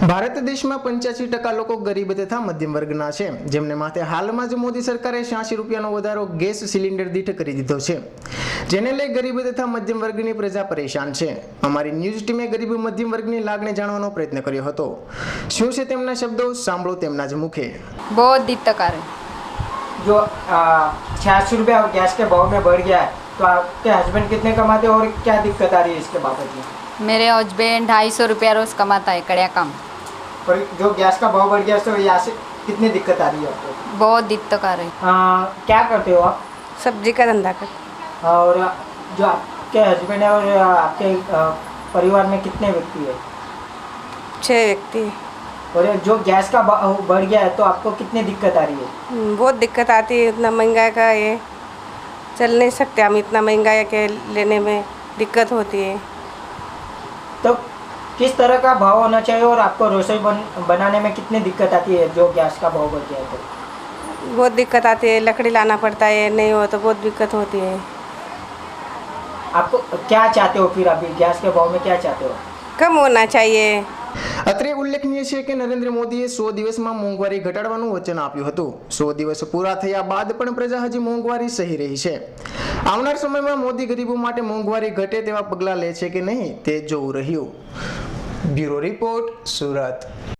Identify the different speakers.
Speaker 1: ભારત દેશમાં પંચ્યાસી ટકા લોકો ગરીબ તથા મધ્યમ વર્ગના છે જેમને માથે હાલમાં જ મોદી સરકારે છ્યાસી રૂપિયાનો વધારો ગેસ સિલિન્ડર દીઠ કરી દીધો છે જેને લઈ ગરીબ તથા મધ્યમ વર્ગની પ્રજા પરેશાન છે અમારી ન્યૂઝ ટીમે ગરીબ મધ્યમ વર્ગની લાગણી જાણવાનો પ્રયત્ન કર્યો હતો શું છે તેમના શબ્દો સાંભળો તેમના જ મુખે
Speaker 2: बहुत दिक्कत आ रही
Speaker 3: जो छियासी रुपया गैस के भाव में बढ़ गया है तो आपके हस्बैंड कितने कमाते हैं और क्या दिक्कत आ रही है इसके बाबत में
Speaker 2: मेरे हस्बैंड ढाई सौ रुपया रोज कमाता है कड़िया काम
Speaker 3: और जो गैस का भाव बढ़ गया तो यहाँ से कितनी दिक्कत आ रही है आपको?
Speaker 2: बहुत दिक्कत आ रही
Speaker 3: आ, क्या करते हो आप?
Speaker 4: सब्ज़ी का धंधा कर।
Speaker 3: और जो आपके हस्बैंड है और आपके परिवार में कितने व्यक्ति है?
Speaker 4: छः व्यक्ति
Speaker 3: और जो गैस का बढ़ गया है तो आपको कितनी दिक्कत आ रही है?
Speaker 4: हम्म, बहुत दिक्कत आती है इतना महँगाई का ये चल नहीं सकते हम इतना महँगाई के लेने में दिक्कत होती है।
Speaker 3: तो किस तरह का भाव होना चाहिए और आपको रसोई बन, बनाने में कितनी दिक्कत आती है जो गैस का भाव बढ़ गया है तो
Speaker 4: बहुत दिक्कत आती है लकड़ी लाना पड़ता है नहीं हो तो बहुत दिक्कत होती है
Speaker 3: आपको क्या चाहते हो फिर अभी गैस के भाव में क्या चाहते हो
Speaker 4: कम होना चाहिए
Speaker 1: અત્રે ઉલ્લેખનીય છે કે નરેન્દ્ર મોદીએ સો દિવસમાં મોંઘવારી ઘટાડવાનું વચન આપ્યું હતું સો દિવસ પૂરા થયા બાદ પણ પ્રજા હજી મોંઘવારી સહી રહી છે આવનાર સમયમાં મોદી ગરીબો માટે મોંઘવારી ઘટે તેવા પગલાં લે છે કે નહીં તે જોવું રહ્યું બ્યુરો રિપોર્ટ સુરત.